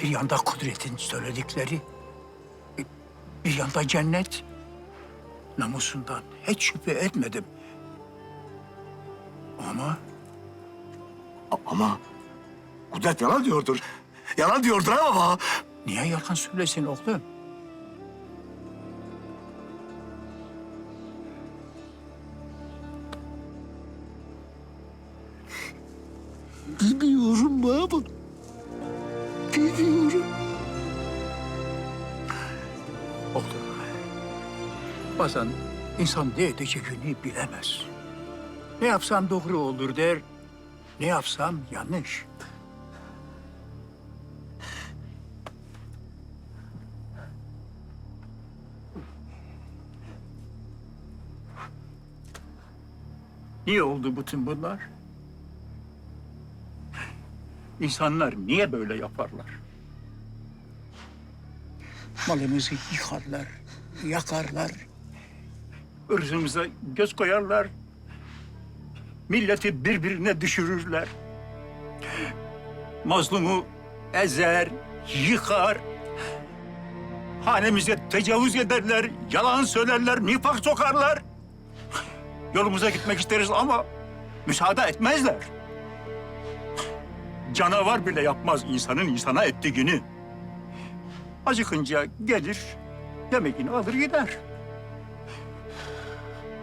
Bir yanda kudretin söyledikleri, bir yanda cennet. Namusundan hiç şüphe etmedim. Ama A- Ama Kudret yalan diyordur. Yalan diyordur baba. niye yalan söylesin oğlum? Bilmiyorum baba. Bilmiyorum. Oğlum, bazen insan ne edeceğini bilemez. Ne yapsam doğru olur der, ne yapsam yanlış. Niye oldu bütün bunlar? İnsanlar niye böyle yaparlar? Malımızı yıkarlar, yakarlar. ırzımıza göz koyarlar. Milleti birbirine düşürürler. Mazlumu ezer, yıkar. Hanemize tecavüz ederler, yalan söylerler, nifak sokarlar. Yolumuza gitmek isteriz ama müsaade etmezler. Canavar bile yapmaz insanın insana ettiğini. Acıkınca gelir, yemeğini alır gider.